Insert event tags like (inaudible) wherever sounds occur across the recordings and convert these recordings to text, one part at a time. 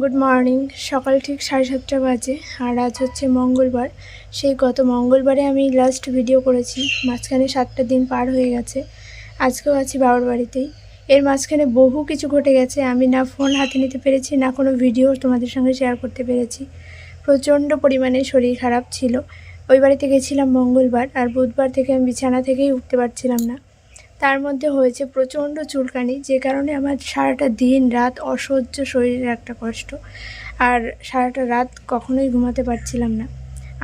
Good morning সকাল ঠিক সাড়ে সাতটা বাজে, আর আজ হচ্ছে মঙ্গলবার। সেই গত মঙ্গলবারে আমি লাস্ট ভিডিও করেছি, মাঝখানে সাতটা দিন পার হয়ে গেছে, আজকেও আছি বাবার বাড়িতেই। এর মাঝখানে বহু কিছু ঘটে গেছে, আমি না ফোন হাতে নিতে পেরেছি, না কোনো ভিডিও তোমাদের সঙ্গে শেয়ার করতে পেরেছি। প্রচণ্ড পরিমাণে শরীর খারাপ ছিল। ওই বাড়িতে গেছিলাম মঙ্গলবার, আর বুধবার থেকে আমি বিছানা থেকেই উঠতে পারছিলাম না। তার মধ্যে হয়েছে প্রচণ্ড চুলকানি, যে কারণে আমার সারাটা দিন রাত অসহ্য শরীরের একটা কষ্ট। আর সারাটা রাত কখনোই ঘুমাতে পারছিলাম না।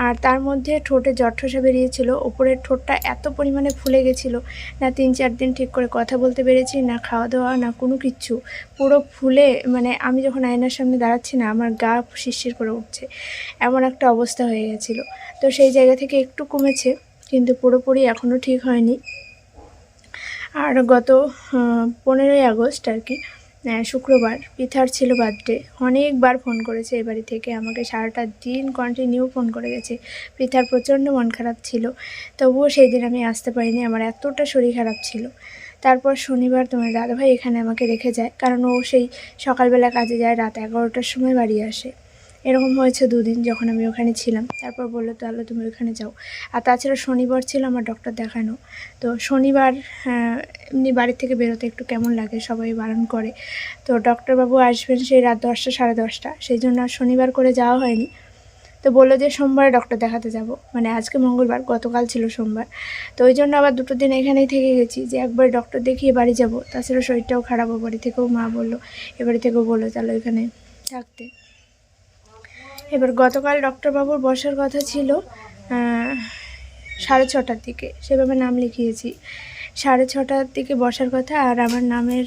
আর তার মধ্যে ঠোঁটে জঠসা বেরিয়েছিল, ওপরের ঠোঁটটা এত পরিমাণে ফুলে গেছিল, না তিন চার দিন ঠিক করে কথা বলতে পেরেছি, না খাওয়া দাওয়া না কোনো কিচ্ছু পুরো ফুলে মানে আমি যখন আয়নার সামনে দাঁড়াচ্ছি না, আমার গা শিরশির করে উঠছে। এমন একটা অবস্থা হয়ে গেছিল। তো সেই জায়গা থেকে একটু কমেছে, কিন্তু পুরোপুরি এখনও ঠিক হয়নি। আর গত পনেরোই আগস্ট আর কি শুক্রবার পিঠার ছিল বার্থডে অনেকবার ফোন করেছে এ বাড়ি থেকে, আমাকে সারাটা দিন কন্টিনিউ ফোন করে গেছে। পিঠার প্রচণ্ড মন খারাপ ছিল, তবুও সেই দিন আমি আসতে পারিনি, আমার এতটা শরীর খারাপ ছিল। তারপর শনিবার তোমার দাদাভাই এখানে আমাকে রেখে যায়, কারণ ও সেই সকালবেলা কাজে যায়, রাত এগারোটার সময় বাড়ি আসে। এরকম হয়েছে দুদিন যখন আমি ওখানে ছিলাম। তারপর বলল তাহলে তুমি ওখানে যাও। আর তাছাড়া শনিবার ছিল আমার ডক্টর দেখানো। তো শনিবার আহ, এমনি বাড়ি থেকে বেরোতে একটু কেমন লাগে? সবাই বারণ করে। তো ডক্টরবাবু আসবেন সেই রাত দশটা সাড়ে দশটা। সেই জন্য আর শনিবার করে যাওয়া হয়নি। তো বলল যে সোমবারে ডক্টর দেখাতে যাব। মানে আজকে মঙ্গলবার গতকাল ছিল সোমবার। তো ওই জন্য আবার দুটো দিন এখানেই থেকে গেছি যে একবার ডক্টর দেখিয়ে বাড়ি যাব। তাছাড়া শরীরটাও খারাপ বাড়ি থেকেও মা বলল এ বাড়ি থেকেও বলল তাহলে ওইখানে থাকতে। এবার গতকাল ডক্টরবাবুর বসার কথা ছিল সাড়ে ছটার দিকে। সেভাবে নাম লিখিয়েছি। সাড়ে ছটার দিকে বসার কথা আর আমার নামের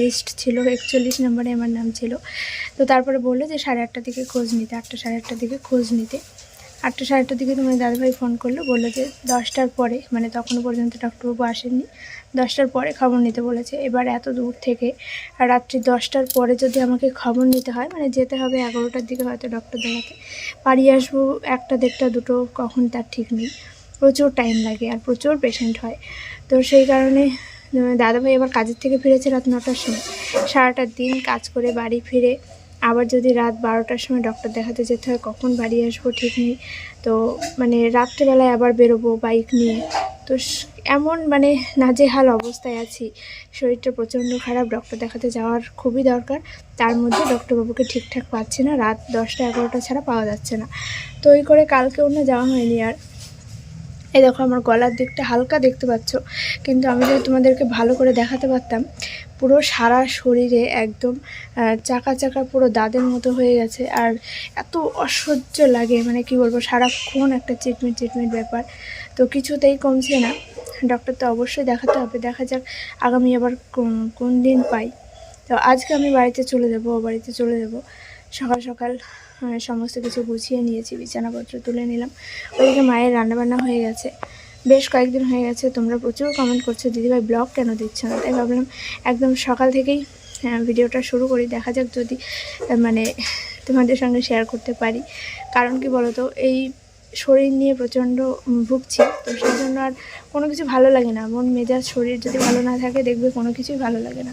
লিস্ট ছিল, একচল্লিশ নম্বরে আমার নাম ছিল। তো তারপরে বলল যে সাড়ে আটটার দিকে খোঁজ নিতে, আটটা, সাড়ে আটটার দিকে খোঁজ নিতে। আটটা সাড়ে আটটার দিকে তোমার দাদাভাই ফোন করল, বলল যে দশটার পরে মানে তখনও পর্যন্ত ডক্টরবাবু আসেননি, দশটার পরে খবর নিতে বলেছে। এবার এত দূর থেকে আর রাত্রি দশটার পরে যদি আমাকে খবর নিতে হয় মানে যেতে হবে এগারোটার দিকে হয়তো ডক্টর দেখাতে। বাড়ি আসব একটা, দেড়টা, দুটো, কখন তার ঠিক নেই। প্রচুর টাইম লাগে আর প্রচুর পেশেন্ট হয়। তো সেই কারণে দাদাভাই এবার কাজের থেকে ফিরেছে রাত নটার সময়। সারাটা দিন কাজ করে বাড়ি ফিরে আবার যদি রাত বারোটার সময় ডক্টর দেখাতে যেতে হয়, কখন বাড়ি আসব ঠিক নেই। তো মানে রাত্রেবেলায় আবার বেরোবো বাইক নিয়ে। তো এমন মানে নাজেহাল অবস্থায় আছি। শরীরটা প্রচণ্ড খারাপ ডক্টর দেখাতে যাওয়ার খুবই দরকার। তার মধ্যে ডক্টরবাবুকে ঠিকঠাক পাচ্ছি না। রাত দশটা এগারোটা ছাড়া পাওয়া যাচ্ছে না। তো ওই করে কালকেও না যাওয়া হয়নি আর। এই দেখো আমার গলার দিকটা হালকা দেখতে পাচ্ছ, কিন্তু আমি যদি তোমাদেরকে ভালো করে দেখাতে পারতাম, পুরো সারা শরীরে একদম চাকা চাকা পুরো দাদের মতো হয়ে গেছে, আর এত অসহ্য লাগে মানে কি বলব, সারাক্ষণ একটা চিটমিট চিটমিট ব্যাপার, তো কিছুতেই কমছে না। ডক্টর তো অবশ্যই দেখাতে হবে, দেখা যাক আগামী আবার কোন দিন পাই। তো আজকে আমি বাড়িতে চলে যাব বাড়িতে চলে যাব। সকাল সকাল সমস্ত কিছু গুছিয়ে নিয়েছি, বিছানাপত্র তুলে নিলাম। ওইদিকে মায়ের রান্নাবান্না হয়ে গেছে। বেশ কয়েকদিন হয়ে গেছে, তোমরা প্রচুর কমেন্ট করছ, দিদিভাই ব্লগ কেন দিচ্ছ না? তাই ভাবলাম একদম সকাল থেকেই ভিডিওটা শুরু করি, দেখা যাক যদি মানে তোমাদের সঙ্গে শেয়ার করতে পারি। কারণ কি বলো তো এই শরীর নিয়ে প্রচণ্ড ভুগছি, তো সেই জন্য আর কোনো কিছু ভালো লাগে না। মন মেজাজ, শরীর যদি ভালো না থাকে, দেখবে কোনো কিছুই ভালো লাগে না।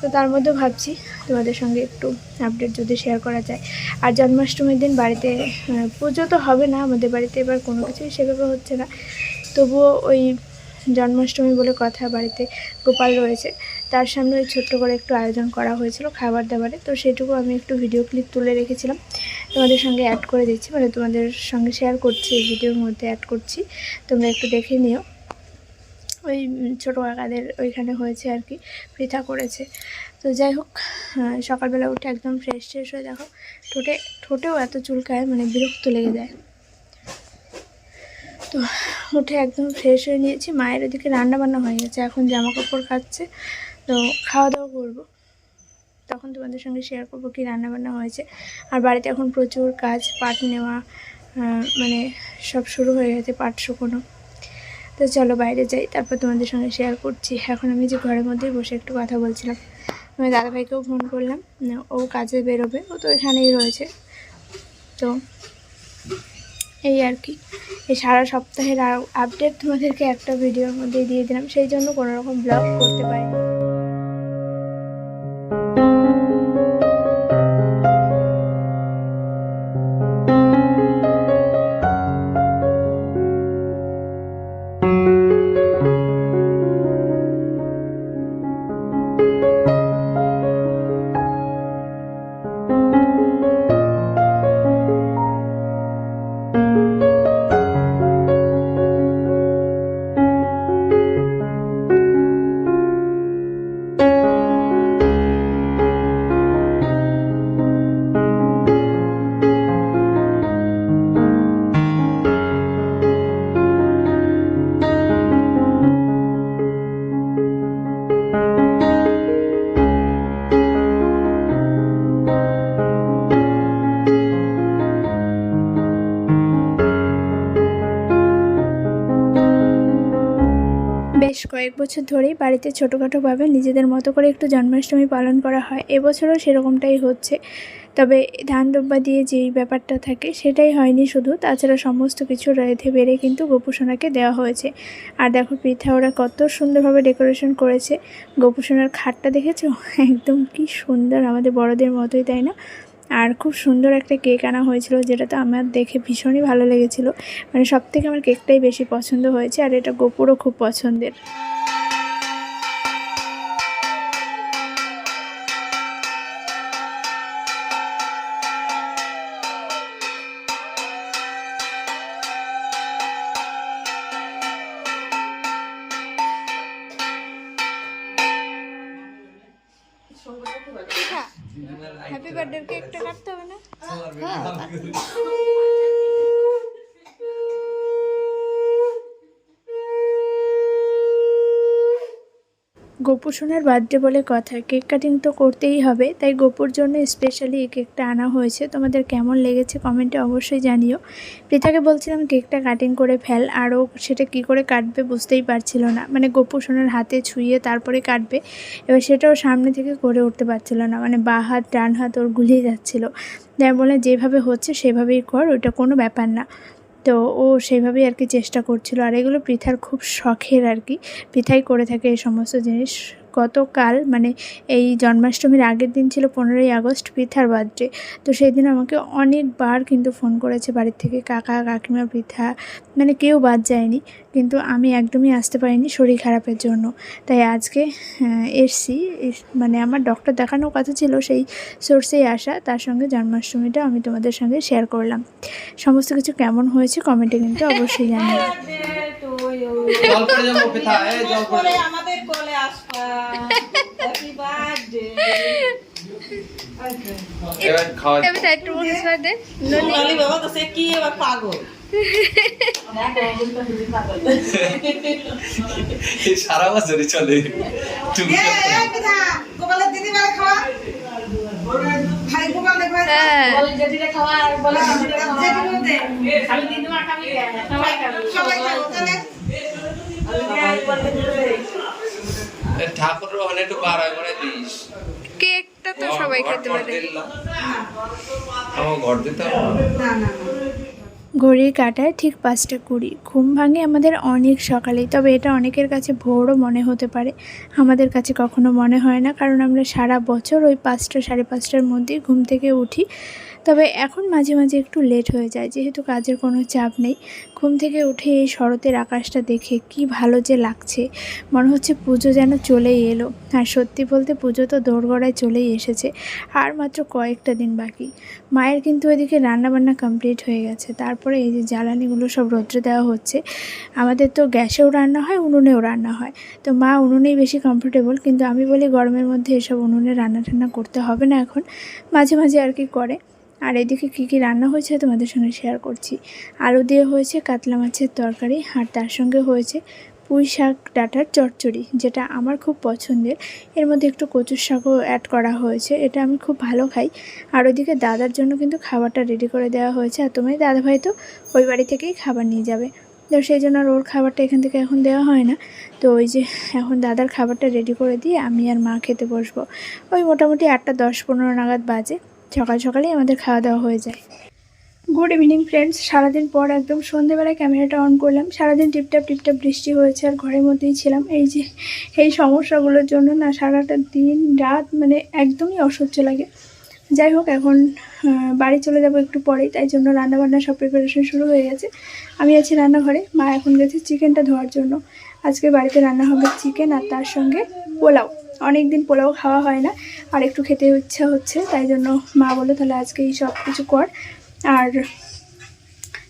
তো তার মধ্যে ভাবছি তোমাদের সঙ্গে একটু আপডেট যদি শেয়ার করা যায়। আর জন্মাষ্টমীর দিন বাড়িতে পুজো তো হবে না, আমাদের বাড়িতে এবার কোনো কিছুই সেভাবে হচ্ছে না। তবুও ওই জন্মাষ্টমী বলে কথা বাড়িতে গোপাল রয়েছে, তার সামনে ওই ছোট্ট করে একটু আয়োজন করা হয়েছিল খাবার দাবারে। তো সেটুকু আমি একটু ভিডিও ক্লিপ তুলে রেখেছিলাম। তোমাদের সঙ্গে অ্যাড করে দিচ্ছি মানে তোমাদের সঙ্গে শেয়ার করছি এই ভিডিওর মধ্যে অ্যাড করছি। তোমরা একটু দেখে নিও। ওই ছোটো কাকাদের ওইখানে হয়েছে আর কি পৃথা করেছে। তো যাই হোক সকালবেলা উঠে একদম ফ্রেশ ট্রেশ হয়ে দেখো, ঠোঁটে, ঠোঁটেও এত চুলকায় মানে বিরক্ত লেগে যায়। তো উঠে একদম ফ্রেশ হয়ে নিয়েছি, মায়ের ওদিকে রান্না বান্না হয়ে গেছে, এখন জামা কাপড় খাচ্ছে, তো খাওয়া দাওয়া করব। তখন তোমাদের সঙ্গে শেয়ার করব কি রান্না বান্না হয়েছে। আর বাড়িতে এখন প্রচুর কাজ, পাট নেওয়া মানে সব শুরু হয়ে গেছে, পাট শুকোনো। তো চলো বাইরে যাই, তারপর তোমাদের সঙ্গে শেয়ার করছি। এখন আমি যে ঘরের মধ্যেই বসে একটু কথা বলছিলাম, আমি দাদাভাইকেও ফোন করলাম ও কাজে বেরোবে, ও তো এখানেই রয়েছে। তো এই আর কি, এই সারা সপ্তাহের আপডেট তোমাদেরকে একটা ভিডিওর মধ্যেই দিয়ে দিলাম, সেই জন্য কোনোরকম ব্লগ করতে পারিনি। কয়েক বছর ধরেই বাড়িতে ছোটোখাটোভাবে নিজেদের মতো করে একটু জন্মাষ্টমী পালন করা হয়। এবছরও সেরকমটাই হচ্ছে। তবে ধান ডব্বা দিয়ে যেই ব্যাপারটা থাকে, সেটাই হয়নি শুধু। তাছাড়া সমস্ত কিছু রেঁধে বেড়ে কিন্তু গোপুসোনাকে দেওয়া হয়েছে। আর দেখো পিঠা, ওরা কত সুন্দরভাবে ডেকোরেশন করেছে। গোপুসোনার খাটটা দেখেছ? (laughs) একদম কি সুন্দর আমাদের বড়দের মতোই, তাই না? আর খুব সুন্দর একটা কেক আনা হয়েছিল যেটা তো আমার দেখে ভীষণই ভালো লেগেছিল। মানে সব থেকে আমার কেকটাই বেশি পছন্দ হয়েছে আর এটা গোপুরও খুব পছন্দের। হ্যাপি বার্থডে কেকটা কাটতে হবে না? গোপু সোনার বার্থডে বলে কথা কেক কাটিং তো করতেই হবে, তাই গোপুর জন্য স্পেশালি এই কেকটা আনা হয়েছে। তোমাদের কেমন লেগেছে কমেন্টে অবশ্যই জানিও। পৃথাকে বলছিলাম কেকটা কাটিং করে ফেল আরও সেটা কি করে কাটবে বুঝতেই পারছিল না। মানে গোপু সোনার হাতে ছুঁয়ে তারপরে কাটবে, এবার সেটাও সামনে থেকে করে উঠতে পারছিল না। মানে বা হাত, ডান হাত ওর গুলিয়ে যাচ্ছিল। তাই বলে যেভাবে হচ্ছে সেভাবেই কর ওটা কোনো ব্যাপার না। তো ও সেইভাবেই আর কি চেষ্টা করছিল। আর এগুলো পৃথার খুব শখের আর কি। পৃথাই করে থাকে এই সমস্ত জিনিস। গতকাল মানে এই জন্মাষ্টমীর আগের দিন ছিল পনেরোই আগস্ট পৃথার বার্থডে তো সেই দিন আমাকে অনেকবার কিন্তু ফোন করেছে বাড়ির থেকে, কাকা, কাকিমা পৃথা মানে কেউ বাদ যায়নি। কিন্তু আমি একদমই আসতে পারিনি শরীর খারাপের জন্য। তাই আজকে এসছি। এস- মানে আমার ডক্টর দেখানোর কথা ছিল সেই সোর্সেই আসা। তার সঙ্গে জন্মাষ্টমীটা আমি তোমাদের সঙ্গে শেয়ার করলাম। সমস্ত কিছু কেমন হয়েছে কমেন্টে কিন্তু অবশ্যই জানিও। (laughs) জল পড়ে যাব কোথায় এই জল পড়ে আমাদের কোলে আসবা। হ্যাপি বার্থডে এবার খাওয়া তবে একটু মুখে ছোঁয়া দে। সোনালি বাবা তো সে কি এবার পাগল? এই সারা বছরই চলে। গোপালের দিদি খাওয়া। ঠাকুর হলে একটু বার করে দিস। কেকটা তো সবাই খেতে পারে। আমার ঘর দিতে না না। ঘড়ির কাটায় ঠিক পাঁচটা কুড়ি। ঘুম ভাঙে আমাদের অনেক সকালেই, তবে এটা অনেকের কাছে ভোরও মনে হতে পারে। আমাদের কাছে কখনো মনে হয় না, কারণ আমরা সারা বছর ওই পাঁচটা, সাড়ে পাঁচটার মধ্যেই ঘুম থেকে উঠি। তবে এখন মাঝে মাঝে একটু লেট হয়ে যায়, যেহেতু কাজের কোনো চাপ নেই। ঘুম থেকে উঠে এই শরতের আকাশটা দেখে কি ভালো যে লাগছে। মনে হচ্ছে পুজো যেন চলেই এলো। আর সত্যি বলতে পুজো তো দোরগড়ায় চলেই এসেছে, আর মাত্র কয়েকটা দিন বাকি। মায়ের কিন্তু ওইদিকে রান্নাবান্না কমপ্লিট হয়ে গেছে। তারপরে এই যে জ্বালানিগুলো সব রৌদ্রে দেওয়া হচ্ছে, আমাদের তো গ্যাসেও রান্না হয়, উনুনেও রান্না হয়। তো মা উনুনেই বেশি কমফোর্টেবল কিন্তু আমি বলি গরমের মধ্যে এসব উনুনে রান্না টান্না করতে হবে না এখন। মাঝে মাঝে আর কি করে। আর এদিকে কী কী রান্না হয়েছে তোমাদের সঙ্গে শেয়ার করছি। আলু দিয়ে হয়েছে কাতলা মাছের তরকারি, আর তার সঙ্গে হয়েছে পুঁই শাক ডাটার চচ্চড়ি, যেটা আমার খুব পছন্দের। এর মধ্যে একটু কচুর শাকও অ্যাড করা হয়েছে, এটা আমি খুব ভালো খাই। আর ওইদিকে দাদার জন্য কিন্তু খাবারটা রেডি করে দেওয়া হয়েছে, আর তোমার দাদাভাই তো ওই বাড়ি থেকেই খাবার নিয়ে যাবে। তো সেই জন্য আর ওর খাবারটা এখান থেকে এখন দেওয়া হয় না। তো ওই যে এখন দাদার খাবারটা রেডি করে দিয়ে আমি আর মা খেতে বসবো। ওই মোটামুটি আটটা দশ পনেরো নাগাদ বাজে। সকাল সকালেই আমাদের খাওয়া দাওয়া হয়ে যায়। গুড ইভিনিং ফ্রেন্ডস সারাদিন পর একদম সন্ধেবেলায় ক্যামেরাটা অন করলাম। সারাদিন টিপটাপ টিপটাপ বৃষ্টি হয়েছে, আর ঘরের মধ্যেই ছিলাম। এই যে, এই সমস্যাগুলোর জন্য না সারাটা দিন, রাত মানে একদমই অসহ্য লাগে। যাই হোক, এখন বাড়ি চলে যাব একটু পরেই, তাই জন্য রান্নাবান্না সব প্রিপারেশন শুরু হয়ে গেছে। আমি আছি রান্নাঘরে, মা এখন গেছে চিকেনটা ধোয়ার জন্য। আজকে বাড়িতে রান্না হবে চিকেন আর তার সঙ্গে পোলাও। অনেক দিন পোলাও খাওয়া হয় না, আর একটু খেতে ইচ্ছা হচ্ছে, তাই জন্য মা বলে তাহলে আজকে এই সব কিছু কর। আর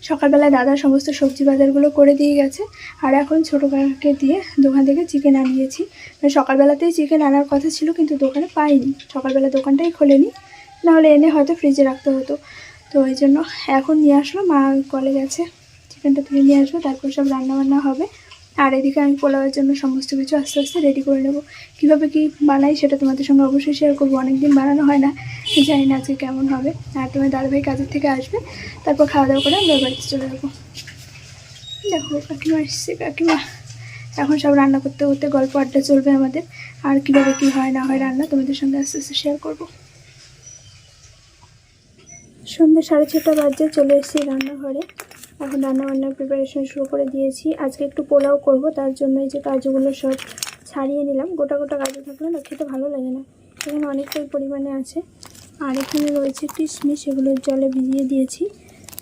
সকালবেলায় দাদা সমস্ত সবজি বাজারগুলো করে দিয়ে গেছে, আর এখন ছোটো কাকাকে দিয়ে দোকান থেকে চিকেন আনিয়েছি। মানে সকালবেলাতেই চিকেন আনার কথা ছিল, কিন্তু দোকানে পাইনি। সকালবেলা দোকানটাই খোলেনি, নাহলে এনে হয়তো ফ্রিজে রাখতে হতো। তো ওই জন্য এখন নিয়ে আসলো, মা কলে গেছে, চিকেনটা তুলে নিয়ে আসবে, তারপর সব রান্নাবান্না হবে। আর এদিকে আমি পোলাওয়ের জন্য সমস্ত কিছু আস্তে আস্তে রেডি করে নেব। কীভাবে কি বানাই সেটা তোমাদের সঙ্গে অবশ্যই শেয়ার করব। অনেকদিন বানানো হয় না। জানি না আজকে কেমন হবে। আর তোমার দাদাভাই কাজের থেকে আসবে। তারপর খাওয়া দাওয়া করে আমরা বাড়িতে চলে যাব। দেখো, কাকিমা এসছে, কাকিমা। এখন সব রান্না করতে করতে গল্প আড্ডা চলবে আমাদের। আর কীভাবে কী হয়, না হয় রান্না তোমাদের সঙ্গে আস্তে আস্তে শেয়ার করব। সন্ধ্যে সাড়ে ছটা বাজে চলে এসেছি রান্নাঘরে। এখন রান্না বান্নার প্রিপারেশন শুরু করে দিয়েছি। আজকে একটু পোলাও করব, তার জন্য এই যে কাজুগুলো সব ছাড়িয়ে নিলাম। গোটা গোটা কাজু থাকলে না খেতে ভালো লাগে না। এখানে অনেকটাই পরিমাণে আছে। আর এখানে রয়েছে কিশমিশ সেগুলো জলে ভিজিয়ে দিয়েছি।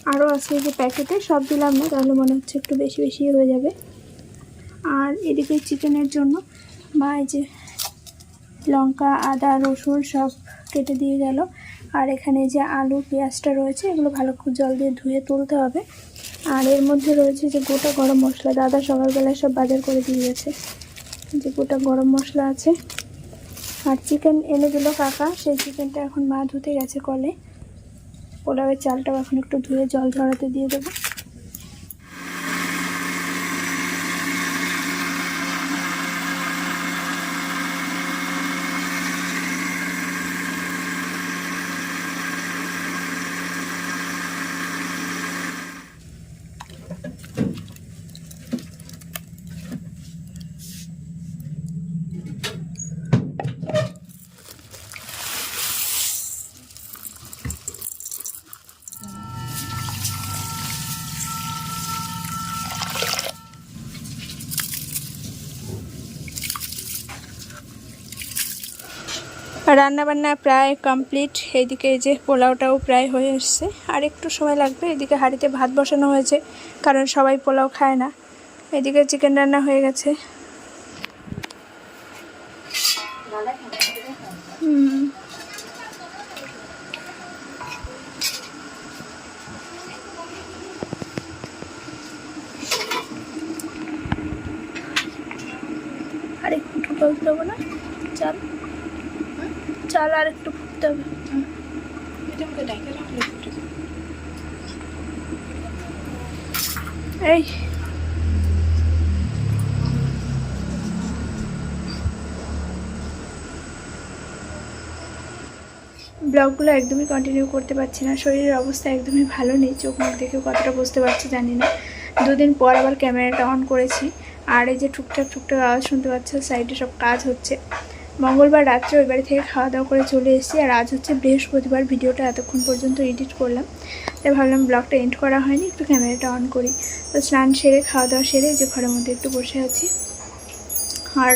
আরও আছে যে প্যাকেটে, সব দিলাম না, তাহলে মনে হচ্ছে একটু বেশি বেশি হয়ে যাবে। আর এদিকে চিকেনের জন্য বা এই যে লঙ্কা, আদা, রসুন সব কেটে দিয়ে গেল। আর এখানে যে আলু, পেঁয়াজটা রয়েছে, এগুলো ভালো করে জল দিয়ে ধুয়ে তুলতে হবে। আর এর মধ্যে রয়েছে যে গোটা গরম মশলা, দাদা সকালবেলায় সব বাজার করে দিয়ে গেছে। যে গোটা গরম মশলা আছে। আর চিকেন এনে দিল কাকা, সেই চিকেনটা এখন মা ধুতে গেছে কলে। পোলাওয়ের চালটাও এখন একটু ধুয়ে জল ঝরাতে দিয়ে দেবো। রান্না বান্না প্রায় কমপ্লিট। এইদিকে এই যে পোলাওটাও প্রায় হয়ে এসছে। আর একটু সময় লাগবে। এদিকে হাঁড়িতে ভাত বসানো হয়েছে, কারণ সবাই পোলাও খায় না। এদিকে চিকেন রান্না হয়ে গেছে। হুম। আর একটু বলতে দেবো না? চাল। চাল আর একটু ফুটতে হবে। এই। ব্লগগুলো একদমই কন্টিনিউ করতে পারছি না। শরীরের অবস্থা একদমই ভালো নেই। চোখ মুখ দেখে কতটা বুঝতে পারছি জানি না। দুদিন পর আবার ক্যামেরাটা অন করেছি। আর এই যে টুকটাক টুকটাক আওয়াজ শুনতে পাচ্ছ সাইডে সব কাজ হচ্ছে। মঙ্গলবার রাত্রে ওই বাড়ি থেকে খাওয়া দাওয়া করে চলে এসেছি, আর আজ হচ্ছে বৃহস্পতিবার, ভিডিওটা এতক্ষণ পর্যন্ত এডিট করলাম। তাই ভাবলাম ব্লগটা এন্ড করা হয়নি, একটু ক্যামেরাটা অন করি। তো স্নান সেরে, খাওয়া দাওয়া সেরে যে ঘরের মধ্যে একটু বসে আছি। আর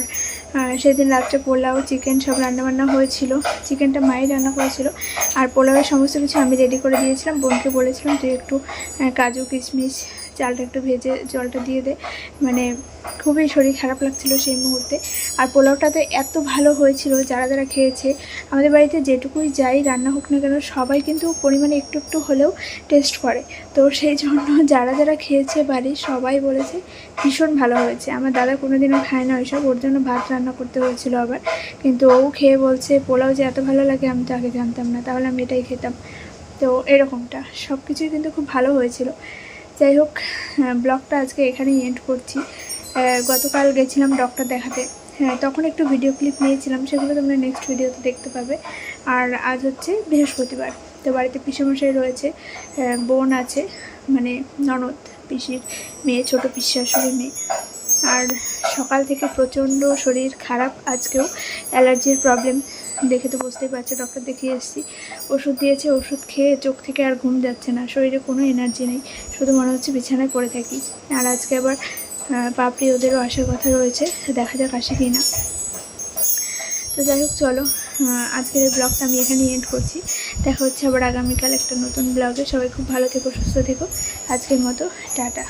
সেদিন রাত্রে পোলাও চিকেন সব রান্নাবান্না হয়েছিল চিকেনটা মাই রান্না করেছিল। আর পোলাওয়ের সমস্ত কিছু আমি রেডি করে দিয়েছিলাম, বোনকে বলেছিলাম তুই একটু কাজু, কিশমিশ চালটা একটু ভেজে জলটা দিয়ে দে। মানে খুবই শরীর খারাপ লাগছিল সেই মুহূর্তে। আর পোলাওটাতে এত ভালো হয়েছিল, যারা যারা খেয়েছে, আমাদের বাড়িতে যেটুকুই যাই রান্না হোক না কেন, সবাই কিন্তু পরিমাণে একটু একটু হলেও টেস্ট করে। তো সেই জন্য যারা যারা খেয়েছে বাড়ির সবাই বলেছে, ভীষণ ভালো হয়েছে। আমার দাদা কোনোদিনও খায় না ওইসব, ওর জন্য ভাত রান্না করতে হয়েছিল আবার। কিন্তু ও খেয়ে বলছে, পোলাও যে এত ভালো লাগে, আমি তো আগে জানতাম না, তাহলে আমি এটাই খেতাম। তো এরকমটা। সব কিছুই কিন্তু খুব ভালো হয়েছিল। যাই হোক ব্লগটা আজকে এখানেই এন্ড করছি। গতকাল গেছিলাম ডক্টর দেখাতে। হ্যাঁ তখন একটু ভিডিও ক্লিপ নিয়েছিলাম, সেগুলো তোমরা নেক্সট ভিডিওতে দেখতে পাবে। আর আজ হচ্ছে বৃহস্পতিবার, তো বাড়িতে পিসেমশাই রয়েছে বোন আছে মানে ননদ, পিসির মেয়ে, ছোটো পিসি শাশুড়ি মেয়ে। আর সকাল থেকে প্রচণ্ড শরীর খারাপ, আজকেও অ্যালার্জির প্রবলেম দেখে তো বুঝতেই পারছ ডক্টর দেখিয়ে এসেছি। ওষুধ দিয়েছে, ওষুধ খেয়ে চোখ থেকে আর ঘুম যাচ্ছে না, শরীরে কোনো এনার্জি নেই, শুধু মনে হচ্ছে বিছানায় পড়ে থাকি। আর আজকে আবার পাপড়ি ওদেরও আসার কথা রয়েছে দেখা যাক আসে কি না। তো যাই হোক, চলো আজকের এই ব্লগটা আমি এখানেই এন্ড করছি। দেখা হচ্ছে আবার আগামীকাল একটা নতুন ব্লগে সবাই খুব ভালো থেকো, সুস্থ থেকো। আজকের মতো, টাটা।